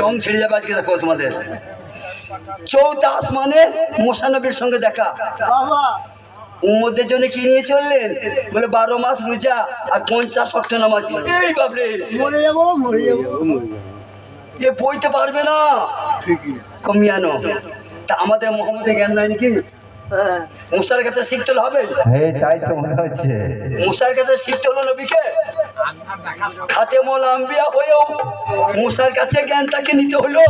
রং ছেড়ে যাবে আজকে দেখো তোমাদের। চৌথা আসমানে মোশানবীর সঙ্গে দেখা। উম্মদের জন্য কি নিয়ে চললেন? বলে বারো মাস রোজা আর পঞ্চাশ শক্ত নামাজ এই বাপরে। মরে যাব মরে যাব। এ বইতে পারবে না। কমিয়ানো। তা আমাদের মোহাম্মদের জ্ঞান নাই নাকি? মুসার কাছে শিখতে হবে? এই তাই তো মনে হচ্ছে। মুসার কাছে শিখতে হলো নবীকে? খাতে মোল আম্বিয়া হয়েও মুসার কাছে জ্ঞান তাকে নিতে হলো।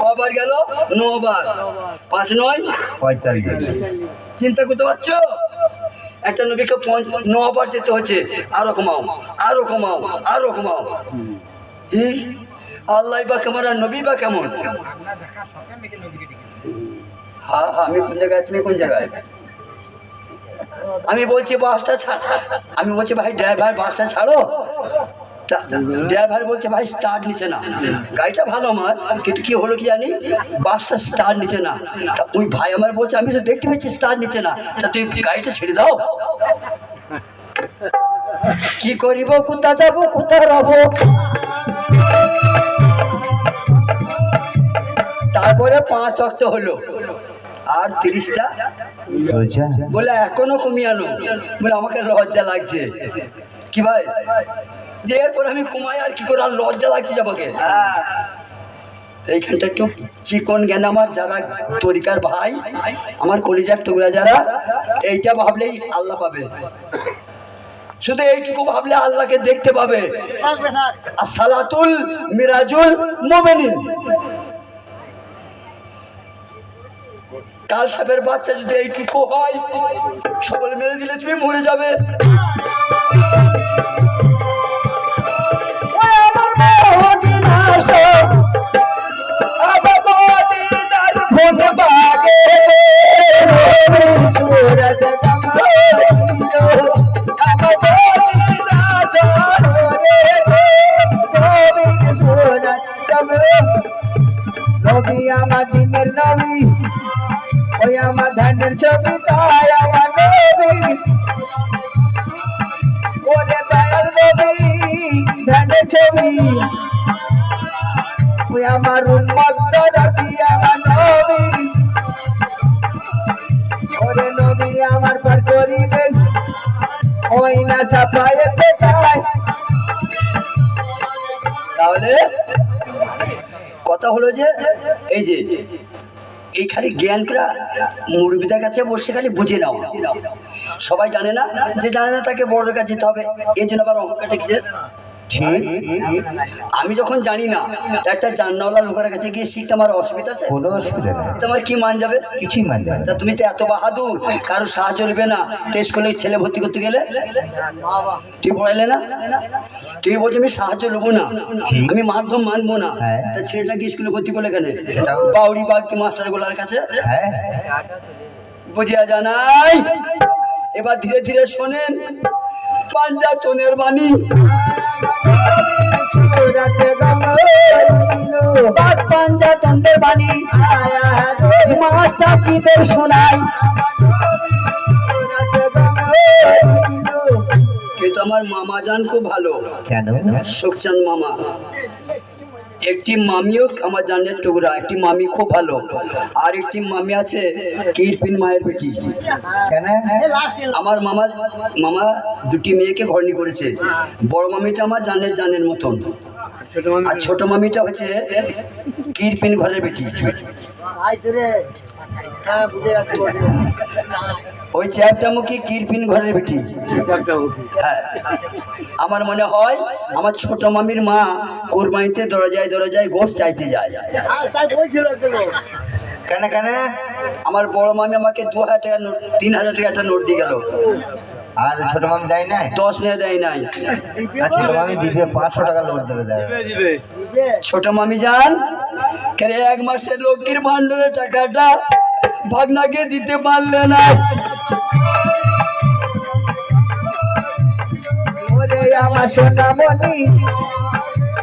কবার গেল? নবার। পাঁচ নয়? পঁয়তাল্লিশ। চিন্তা করতে পারছ? একটা নবীকে পঞ্চ- নবার যেতে হচ্ছে। আরও কমাও আরও কমাও আরও কমাও। আল্লাহ বা কেমন আর নবী বা কেমন? হ্যাঁ হ্যাঁ আমি কোন জায়গায় তুমি কোন জায়গায়? আমি বলছি বাসটা ছাড় আমি বলছি ভাই ড্রাইভার বাসটা ছাড়ো। ড্রাইভার বলছে ভাই স্টার্ট নিচ্ছে না। গাড়িটা ভালো আমার, কিন্তু কি হলো কি জানি? বাসটা স্টার্ট নিচ্ছে না। তা ওই ভাই আমার বলছে, আমি তো দেখতে পাচ্ছি স্টার্ট নিচ্ছে না। তা তুই গাড়িটা ছেড়ে দাও। কি করিব, কোথা যাব, কোথা রব? তারপরে পাঁচ অক্ত হলো। আর তিরিশটা? বলে এখনও কমিয়ে আনো। বলে আমাকে লজ্জা লাগছে। কি ভাই? যে এরপর আমি কমাই আর কি করে আর লজ্জা লাগছে আমাকে? এইখানটা একটু চিকন জ্ঞান আমার যারা তরিকার ভাই আমার কলিজার টুকরা যারা এইটা ভাবলেই আল্লাহ পাবে। শুধু এইটুকু ভাবলে আল্লাহকে দেখতে পাবে। আর সালাতুল মিরাজুল মোমেনিন। কাল সাপের বাচ্চা যদি এইটুকু হয় সকল মেরে দিলে তুমি মরে যাবে। তাহলে কথা হলো যে, এই যে এই খালি জ্ঞানটা মুরবিদের কাছে বসে খালি বুঝে নাও। সবাই জানে না যে জানে না তাকে বড়দের কাছে যেতে হবে। এই জন্য আবার অঙ্কটা ঠিক আমি যখন জানি না একটা জান্নাওয়ালা লোকের কাছে গিয়ে শিখতে আমার অসুবিধা আছে? কোনো অসুবিধা নেই। তোমার কি মান যাবে? কিছুই মান না। তা তুমি তো এত বাহাদুর কারও সাহায্য নেবে না। টেস্ট করলে ছেলে ভর্তি করতে গেলে? তুই পড়াইলে না? তুই বলছো আমি সাহায্য নেব না। আমি মাধ্যম মানবো না। হ্যাঁ। তা ছেলেটাকে স্কুলে ভর্তি করলে কেন? বাউরি বাগদি মাস্টারগুলার কাছে হ্যাঁ। বুঝিয়া জানাই। এবার ধীরে ধীরে শোনেন পাঞ্জাতনের বাণী। পাঞ্জাতনদের বাণী মা চাচিদের শোনাই কিন্তু আমার মামা জান খুব ভালো। কেন? মামা। একটি মামিও আমার জানের টুকরা একটি মামি খুব ভালো আর একটি মামি আছে কিরপিন মায়ের বেটি। আমার মামা মামা দুটি মেয়েকে ঘরনি করেছে। বড় মামিটা আমার জানের জানের মতন। আর ছোট মামিটা হচ্ছে কিরপিন ঘরের বেটি। ওই চ্যাপটা মুখী কিরপিন ঘরের বেটি। হ্যাঁ। আমার মনে হয় আমার ছোট মামির মা কোরবানিতে দরজায় দরজায় গোশ চাইতে যায়। কেন কেন? আমার বড় মামি আমাকে দু হাজার টাকা তিন হাজার টাকা একটা নোট দিয়ে গেল। আর ছোট মামি দেয় না দশ নিয়ে দেয় নাই। ছোট মামি দিবে পাঁচশো টাকা লোড দেবে দেয় ছোট মামি যান কেন এক মাসের লক্ষ্মীর ভান্ডারের টাকাটা ভাগনাকে দিতে পারলে না। ওরে আমার সোনামণি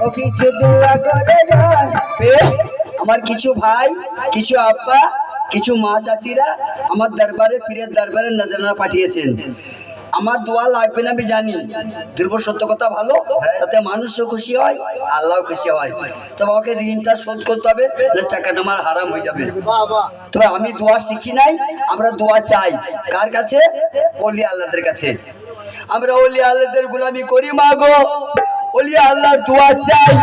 ও কিছু দোয়া করে বেশ আমার কিছু ভাই কিছু আব্বা কিছু মা চাচিরা আমার দরবারে পীরের দরবারে নজরানা পাঠিয়েছেন। আমার দোয়া লাগবে না আমি জানি। ধ্রুব, সত্য কথা ভালো? তাতে মানুষও খুশি হয় আল্লাহ খুশি হয়। তবে আমাকে ঋণটা শোধ করতে হবে টাকাটা আমার হারাম হয়ে যাবে? তবে আমি দোয়া শিখি নাই, আমরা দোয়া চাই। কার কাছে? অলি আল্লাহদের কাছে। আমরা অলি আল্লাহদের গুলামি করি মাগো অলি আল্লাহর দোয়া চাই।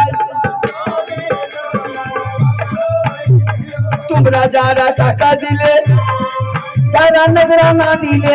তোমরা যারা টাকা দিলে, যারা নজরানা দিলে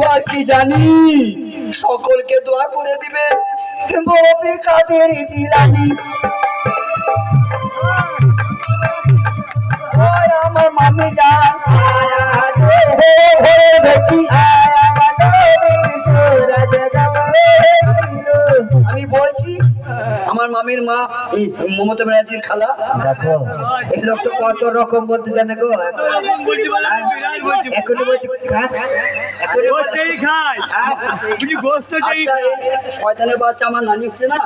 দোয়ার কি জানি? সকলকে দোয়া করে দিবে। মবির কাদের জিলানি আমার মামি যান হে ভেটি বেটি আমার মা এই মমতা ব্যানার্জির খালা। দেখো। এই লোকটা কত রকম বলতে জানে গো। এখনই বলছি হ্যাঁ? এখনই চাই আচ্ছা শয়তানের বাচ্চা আমার নানি হচ্ছে না?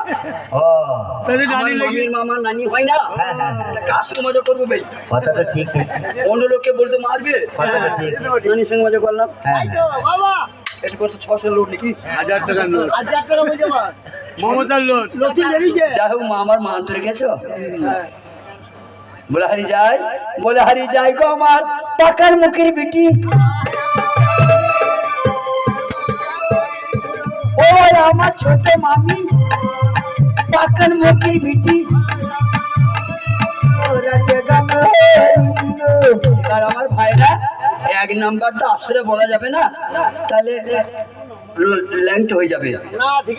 আমার মামির মামার নানি হয় না? হ্যাঁ, হ্যাঁ, হ্যাঁ। কার সঙ্গে মজা করব ভাই? কথাটা ঠিক অন্য লোককে বলতে মারবে? কথাটা ঠিক নানির সঙ্গে মজা করলাম। হ্যাঁ এটা কত ছশো লোক নাকি? হাজার নোট। হাজার টাকা বলছে মমতার লোট যাই হোক মা আমার মা আন্তরে গেছো? বলে হারি যায় বলে হারি যায় গো আমার পাকার মুখের বিটি। ওই আমার ছোট মামি পাকার মুখের বিটি। আর আমার ভাইরা এক নাম্বার তো আসলে বলা যাবে না। তাহলে ল্যাংট হয়ে যাবে।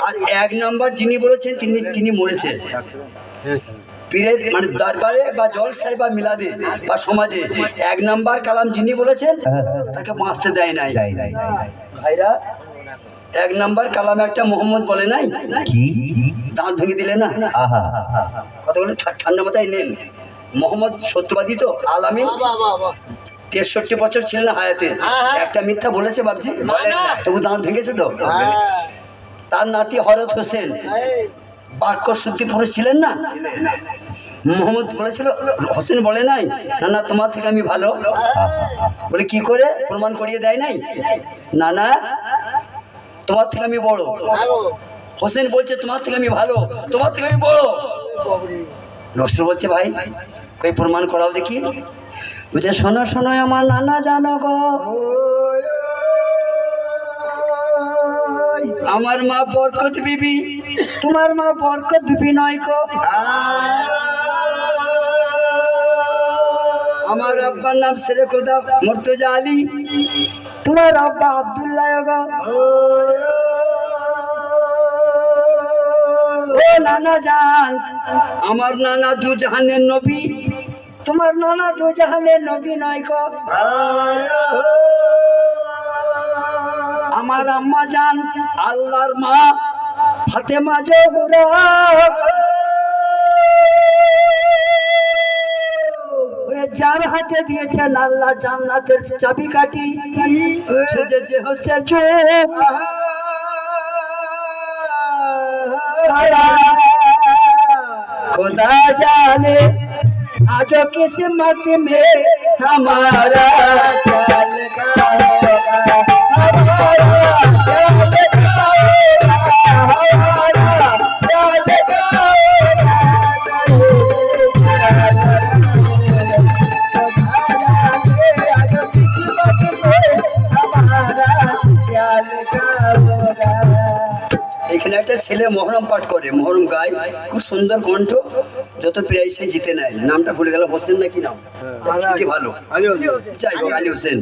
আর এক নম্বর যিনি বলেছেন তিনি তিনি মরেছেন পীরের মানে দরবারে বা জলসায় বা মিলাদে বা সমাজে এক নাম্বার কালাম যিনি বলেছেন তাকে বাঁচতে দেয় নাই। ভাইরা এক নাম্বার কালাম একটা মোহাম্মদ বলে নাই? কি? দাঁত ভেঙে দিলে না? আহা কতগুলো ঠা- ঠান্ডা মাথায় নেন। মোহাম্মদ সত্যবাদী তো আলামিন তেষট্টি বছর ছিলেন হায়াতে। একটা মিথ্যা বলেছে বাবজি তবু দাঁত ভেঙেছে তো? তার নাতি হরত হোসেন। বাক্য শুদ্ধি পুরুষ ছিলেন না? মোহাম্মদ বলেছিল হোসেন বলে নাই না না তোমার থেকে আমি ভালো। বলে কি করে? প্রমাণ করিয়ে দেয় নাই? না না তোমার থেকে আমি বড়। হোসেন বলছে তোমার থেকে আমি ভালো তোমার থেকে আমি বড়। নসর বলছে ভাই কই প্রমাণ করাও দেখি? বুঝে শোনো শোনো, আমার নানা জানো গো। আমার মা বরকত বিবি, তোমার মা বরকত দিবি নয় গো। আমার আব্বার নাম সেরে খোদা মর্তজা আলী। তোমার আব্বা আব্দুল্লাহ গো। ও নানা জান, আমার নানা দু জাহানের নবী। তোমার নানা দু জাহানে নবী নয় ক আমার আম্মা যান আল্লাহর মা ফাতে মাঝে হুরা যার হাতে দিয়েছেন আল্লাহ জান্নাতের চাবি কাটি সে যে হচ্ছে খোদা জানে आज किस्मत में हमारा क्या लगा होगा हमारा क्या लगा होगा हमारा क्या लगा होगा এখানে একটা ছেলে মহরম পাঠ করে মহরম গায় খুব সুন্দর কণ্ঠ যত প্রায় সে জিতে নেয় নামটা ভুলে গেল হোসেন নাকি নাম? ঠিকই ভালো। যাই হোক আলী হোসেন।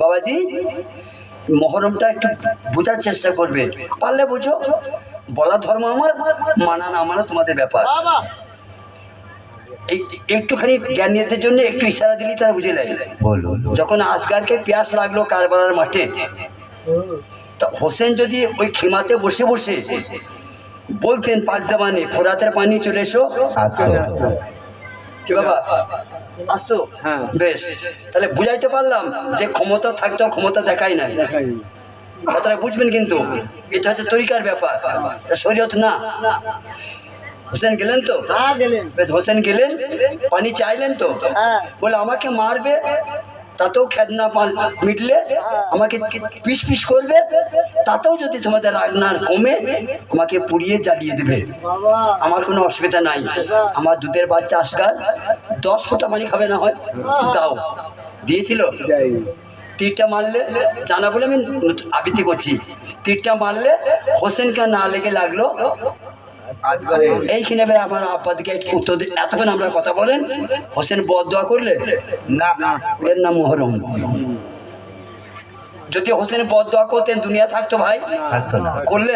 বাবাজি মহরমটা একটু বোঝার চেষ্টা করবে। পারলে বুঝো। বলা ধর্ম আমার মানা না মানা তোমাদের ব্যাপার। এই একটুখানি জ্ঞানীদের জন্য একটু ইশারা দিলেই তারা বুঝে নেয়। যখন আসগারকে পেঁয়াস লাগল কারবালার মাঠে তা হোসেন যদি ওই খিমাতে বসে বসে বলতেন পাক জামানে ফোরাতের পানি চলে এসো। কি বাবা? আসতো? হ্যাঁ। বেশ। তাহলে বুঝাইতে পারলাম যে ক্ষমতা থাকতেও ক্ষমতা দেখাই নাই। কথাটা বুঝবেন কিন্তু এটা হচ্ছে তরিকার ব্যাপার। শরীয়ত না। হোসেন গেলেন তো? হ্যাঁ বেশ হোসেন গেলেন পানি চাইলেন তো? হ্যাঁ। বলে আমাকে মারবে তাতেও খেদনা পাল মিটলে আমাকে পিস পিস করবে? তাতেও যদি তোমাদের রাগ না কমে আমাকে পুড়িয়ে জ্বালিয়ে দেবে। আমার কোনো অসুবিধা নাই। আমার দুধের বাচ্চা আসগার। দশ ফোঁটা পানি খাবে না হয়? দাও। দিয়েছিল? তীরটা মারলে জানা বলে আমি আবৃত্তি করছি। তীরটা মারলে হোসেনকে না লেগে লাগল এইখানে এবার আমার আব্বাদিকে উত্তর দিন এতক্ষণ আমরা কথা বলেন। হোসেন বদোয়া করলে? না না এর নাম মহরম। যদি হোসেন বদা করতেন দুনিয়া থাকতো ভাই। থাকতো না। করলে?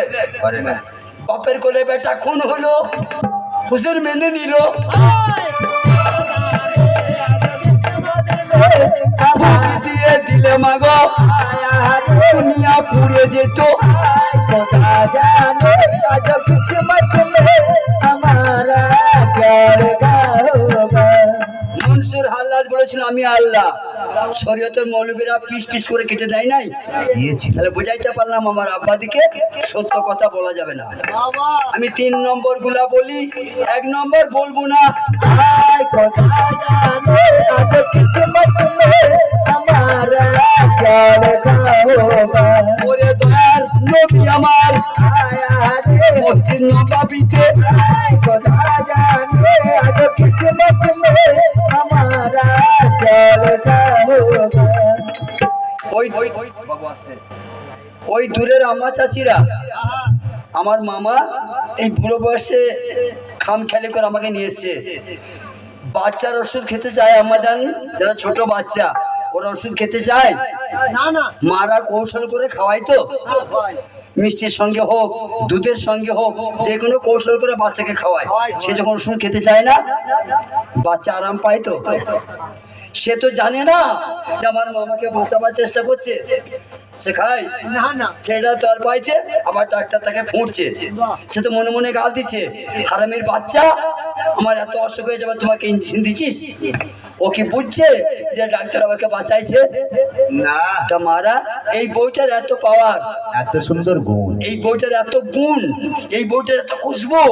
বাপের কোলে বেটা খুন হলো। হোসেন মেনে নিল। তাবু দিয়ে দিলে মাগো দুনিয়া পুড়ে যেত কথা জানো আজ কিছু মত আমার বলেছিল আমি আল্লাহ। শরীয়তের মৌলবীরা পিস পিস করে কেটে দেয় নাই? তাহলে বুঝাইতে পারলাম আমার আব্বাদিকে সত্য কথা বলা যাবে না। আমি তিন নম্বরগুলা বলি এক নম্বর বলব না আমার মসজিদ দূরের আম্মা চাচিরা। আমার মামা এই বুড়ো বয়সে খাম খেলে করে আমাকে নিয়ে এসছে। বাচ্চার ওষুধ খেতে চায় আম্মা জান যারা ছোট বাচ্চা ওরা ওষুধ খেতে চায়। মারা কৌশল করে খাওয়াই তো। মিষ্টির সঙ্গে হোক দুধের সঙ্গে হোক যে কোনো কৌশল করে বাচ্চাকে খাওয়ায়। সে যখন ওষুধ খেতে চায় না বাচ্চা আরাম পায় তো। সে তো জানে না যে আমার মামাকে বাঁচাবার চেষ্টা করছে। পাইছে, আবার ডাক্তার তাকে সে তো মনে মনে গাল দিচ্ছে বাচ্চা, আমার এত অসুখ হয়েছে, আবার তোমাকে ইঞ্জিন দিচ্ছিস? ও কি বুঝছে যে ডাক্তার আমাকে বাঁচাইছে? না। তা মারা এই বইটার এত পাওয়ার এত সুন্দর গুণ। এই বইটার এত গুণ এই বইটার এত খুশবু।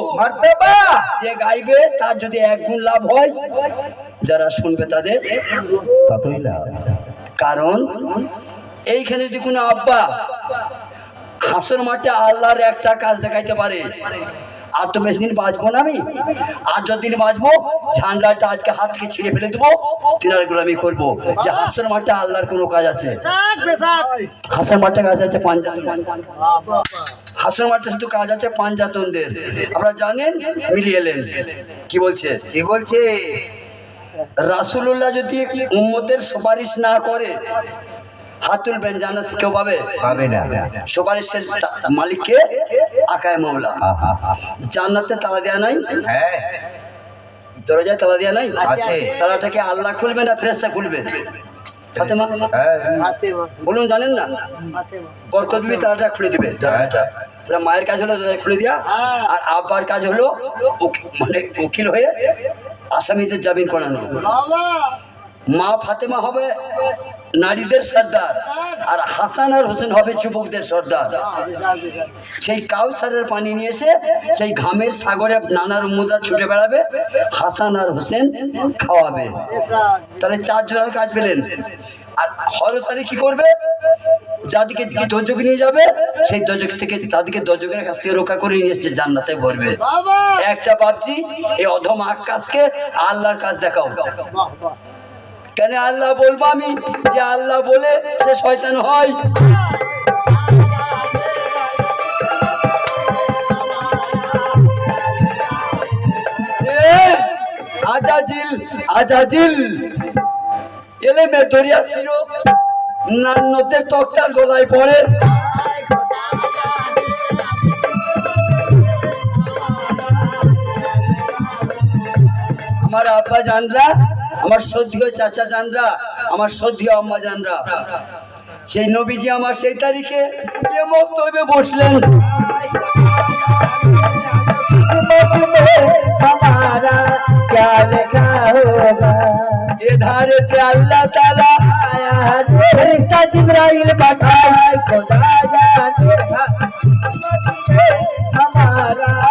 যে গাইবে তার যদি এক গুণ লাভ হয় যারা শুনবে তাদের ততই লাভ। কারণ এইখানে যদি কোনো আব্বা হাসর মাঠে আল্লাহর একটা কাজ দেখাইতে পারে আর তো বেশি দিন বাঁচবো না আমি? আর যতদিন বাঁচবো ঝান্ডাটা আজকে হাত থেকে ছিঁড়ে ফেলে দেবো তিনার গোলামি করব। যে হাসান মাঠটা আল্লাহর কোনো কাজ আছে? হাসান মাঠটা কাজ আছে পাঞ্জাব হাসান মাঠটা শুধু কাজ আছে পাঞ্জাতনদের। আপনারা জানেন? মিলিয়ে এলেন কি বলছে? কি বলছে? রাসুল্লাহ যদি উম্মতের সুপারিশ না করে হাত তুলবেন জান্নাত কেউ পাবে? পাবে না। সুপারিশের মালিককে আকায় মামলা জান্নাতে তালা দেওয়া নাই? হ্যাঁ। দরজায় তালা দেওয়া নাই? আছে। তালাটাকে আল্লাহ খুলবে না ফেরেস্তা খুলবে ফাতেমা? হ্যাঁ। বলুন জানেন না? বরকত বিবি তালাটা খুলে দিবে। হ্যাঁ, হ্যাঁ। মায়ের কাজ হলো খুলে দিয়া আর আব্বার কাজ হলো মানে উকিল হয়ে আসামিদের জামিন করানো। মা ফাতেমা হবে নারীদের সর্দার আর হাসান আর হোসেন হবে যুবকদের সর্দার। সেই কাউসারের পানি নিয়ে এসে সেই ঘামের সাগরে নানার উম্মদা ছুটে বেড়াবে হাসান আর হোসেন খাওয়াবে। তাহলে চারজনের কাজ পেলেন। আর হরত আলী কি করবে? যাদেরকে দর্জক নিয়ে যাবে সেই দর্জক থেকে তাদেরকে দর্জকের কাছ থেকে রক্ষা করে নিয়ে এসছে জান্নাতে ভরবে। একটা ভাবছি এই অধম আকাশকে আল্লাহর কাজ দেখাও। কেন আল্লাহ বলব আমি? যে আল্লাহ বলে সে শয়তান হয়। আজাজিল আজাজিল। এলে মে দরিয়া ছিল নান্নতের তক্তার গলায় পড়ে। আমার আব্বা জানরা আমার সদ্যীয় চাচা জানরা আমার সদ্যীয় আম্মা জানরা সেই নবীজি আমার সেই তারিখে যে মক্তবে বসলেন किस्मत में हमारा क्या लिखा होगा এ ধারে আল্লাহ তালা आया है फरिश्ता जिब्राइल बताए खुदा जाने किस्मत में हमारा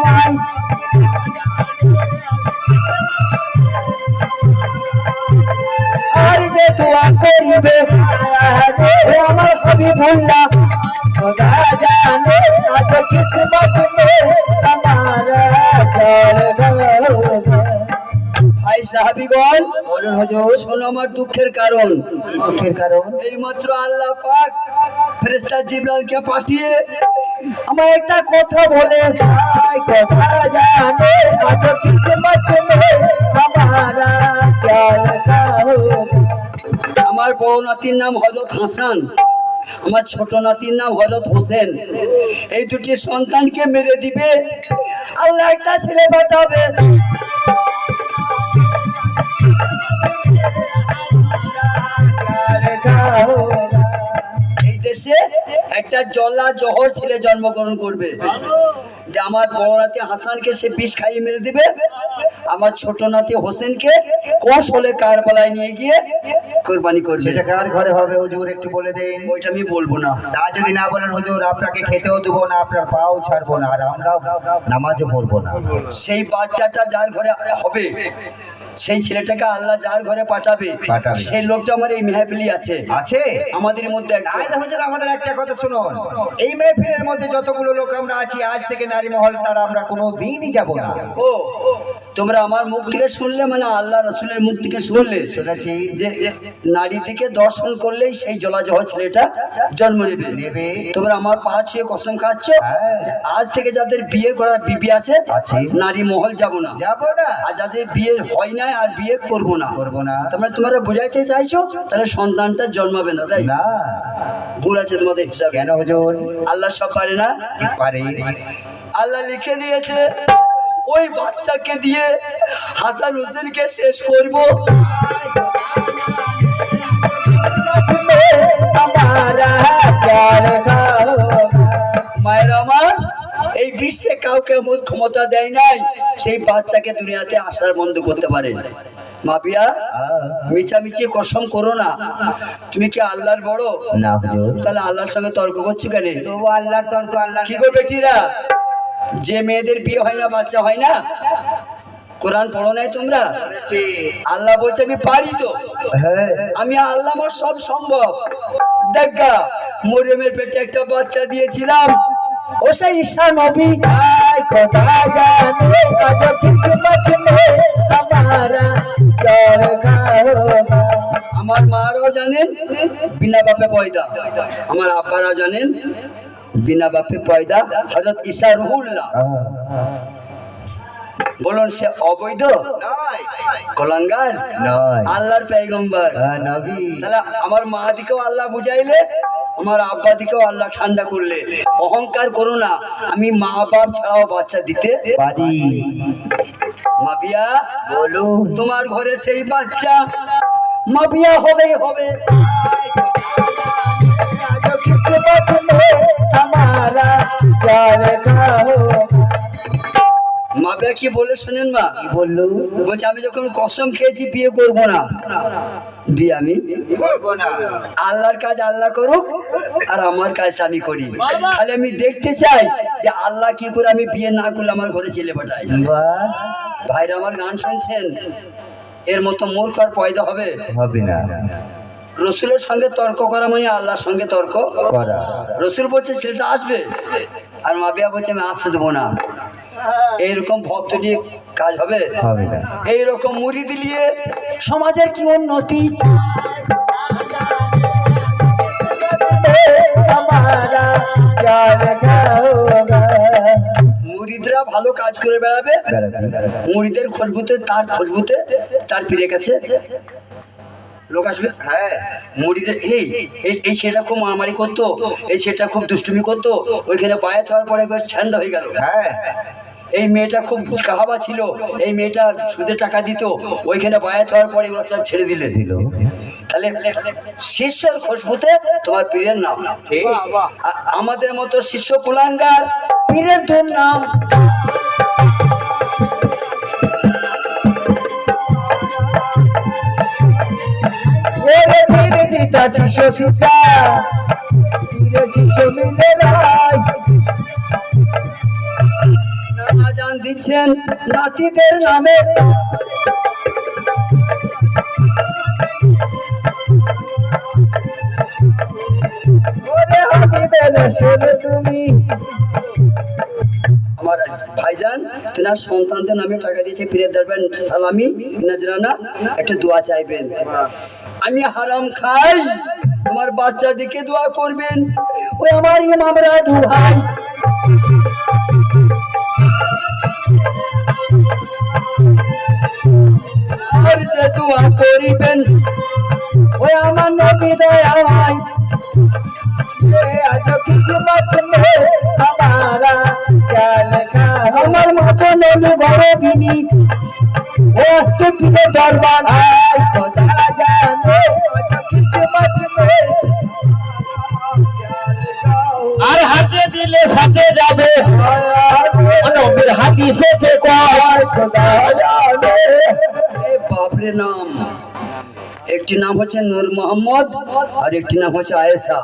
দয়া করিবে। আমার কবি ভুল্লা ভাই সাহাবিগণ বলুন আমার দুঃখের কারণ। দুঃখের কারণ? এইমাত্র আল্লাহ পাক ফেরেস্তা জিবরালকে পাঠিয়ে আমার একটা কথা বলে কথা জানে আজ কিসমত আমার বড় নাতির নাম হজরত হাসান আমার ছোট নাতির নাম হজরত হোসেন এই দুটি সন্তানকে মেরে দিবে আল্লাহ একটা ছেলে পাঠাবে Oh, দেশে একটা জল্লা জহর ছেলে জন্মগ্রহণ করবে। যে আমার বড় নাতি হাসানকে সে বিষ খাইয়ে মেরে দিবে আমার ছোট নাতি হোসেনকে কোষ হলে কারবালায় নিয়ে গিয়ে কোরবানি করবে। সেটা কার ঘরে হবে হুজুর একটু বলে দেন। ওইটা আমি বলব না। তা যদি না বলেন হুজুর আপনাকে খেতেও দেবো না আপনার পাও ছাড়বো না আর আমরাও নামাজও পড়ব না। সেই বাচ্চাটা যার ঘরে হবে সেই ছেলেটাকে আল্লাহ যার ঘরে পাঠাবে। সেই লোকটা আমার এই মেহফিলি আছে। আছে? আমাদের মধ্যে হুজুর আমাদের একটা কথা শুনুন। এই মেহফিলের মধ্যে যতগুলো লোক আমরা আছি আজ থেকে নারী মহল তারা আমরা কোনো দিনই যাব না। ও। তোমরা আমার মুখ থেকে শুনলে মানে আল্লাহ রসুলের মুখ থেকে শুনলে। শুনেছি যে নারী দিকে দর্শন করলেই সেই জলাজহ ছেলেটা জন্ম নেবে। নেবে। তোমরা আমার পা ছুঁয়ে কসম খাচ্ছ? হ্যাঁ। আজ থেকে যাদের বিয়ে করার বিবি আছে আছে। নারী মহল যাব না। যাব না। আর যাদের বিয়ে হয় না আর বিয়ে করব না। করব না। তোমরা তোমরা বুঝাইতে চাইছো? তাহলে সন্তানটা জন্মাবে না তাই? না। ভুল আছে তোমাদের হিসাবে। কেন হুজুর? আল্লাহ সব পারে না? পারে। আল্লাহ লিখে দিয়েছে। ওই বাচ্চাকে দিয়ে হাসান হোসেনকে শেষ করব। এই বিশ্বে কাউকে এমন ক্ষমতা দেয় নাই সেই বাচ্চাকে দুনিয়াতে আসার বন্ধ করতে পারে। মাফিয়া মিছামিছি কসম করো না। তুমি কি আল্লাহর বড়? না তাহলে আল্লাহর সঙ্গে তর্ক করছ কেন? আল্লাহর তর্ক আল্লাহ কি গো বেটিরা? যে মেয়েদের বিয়ে হয় না বাচ্চা হয় না কোরআন পড়ো নাই তোমরা? আল্লাহ বলছে আমি পারি তো। আমি আল্লাহ আমার সব সম্ভব। দেখা মরিয়মের পেটে একটা বাচ্চা দিয়েছিলাম। ও সেই ঈশা নবী। কোথায় জানি কিছু আমার মারাও জানেন বিনা বাপে পয়দা। আমার আব্বারাও জানেন বিনা বাপে পয়দা হজরত ঈশা রুহুল্লাহ। বলুন সে অবৈধ? কলাঙ্গার? আল্লাহর পেগম্বর তাহলে আমার মা দিকেও আল্লাহ বুঝাইলে আমার আব্বা দিকেও আল্লাহ ঠান্ডা করলে। অহংকার করো না আমি মা বাপ ছাড়াও বাচ্চা দিতে পারি। মাবিয়া বলুন। তোমার ঘরে সেই বাচ্চা। মাবিয়া হবে হবে। মাবিয়া কি বলে শোনেন মা? কি বললু? বলছে আমি যখন কসম খেয়েছি বিয়ে করব না। বিয়ে আমি করব না। আল্লাহর কাজ আল্লাহ করুক আর আমার কাজটা আমি করি। তাহলে আমি দেখতে চাই যে আল্লাহ কি করে আমি বিয়ে না করলে আমার ঘরে ছেলে পাঠাই ভাইরা আমার গান শুনছেন? এর মতো মূর্খ আর পয়দা হবে? হবে না। রসুলের সঙ্গে তর্ক করা মানে আল্লাহর সঙ্গে তর্ক করা। রসুল বলছে ছেলেটা আসবে? আর মাবিয়া বলছে আমি আসতে দেবো না। এইরকম ভক্ত নিয়ে কাজ হবে? এইরকম মুড়ি দিলিয়ে সমাজের কি উন্নতি? মুড়িদরা ভালো কাজ করে বেড়াবে? মুড়িদের খুশবুতে তার খুশবুতে তার পীরের কাছে লোক আসবে হ্যাঁ মুড়িদের এই এই ছেলেটা খুব মারামারি করতো এই সেটা খুব দুষ্টুমি করতো ওইখানে পায়ে হওয়ার পরে একবার ঠান্ডা হয়ে গেল। হ্যাঁ। এই মেয়েটা খুব কাহাবা ছিল। এই মেয়েটা সুদে টাকা দিত। ওইখানে বায়াত হওয়ার পরে ওরা সব ছেড়ে দিলে। দিল তাহলে শিষ্যের খুশবুতে তোমার পীরের নাম। আমাদের মতো শিষ্য কুলাঙ্গার পীরের নাম। ধীরে দিতা শিশু দিতা মিলে দিচ্ছেন নাতিদের নামে। আমার ভাইজান, তেনার সন্তানদের নামে টাকা দিয়েছে, ফিরে দেবেন সালামি। নজরানা, একটা দোয়া চাইবেন। আমি হারাম খাই, তোমার বাচ্চা দিকে দোয়া করবেন। ওই আমার ইমামরা দু ভাই। দোয়া করিবেন। ও আমার নবী দয়ায় আমার মাথা নেমে বড় বিনি ও আসছে দরবার? আর হাতে দিলে সাথে যাবে। হাদিসে কয় খোদা জানে এ বাপরে নাম। একটি নাম হচ্ছে নূর মোহাম্মদ আর একটি নাম হচ্ছে আয়েশা।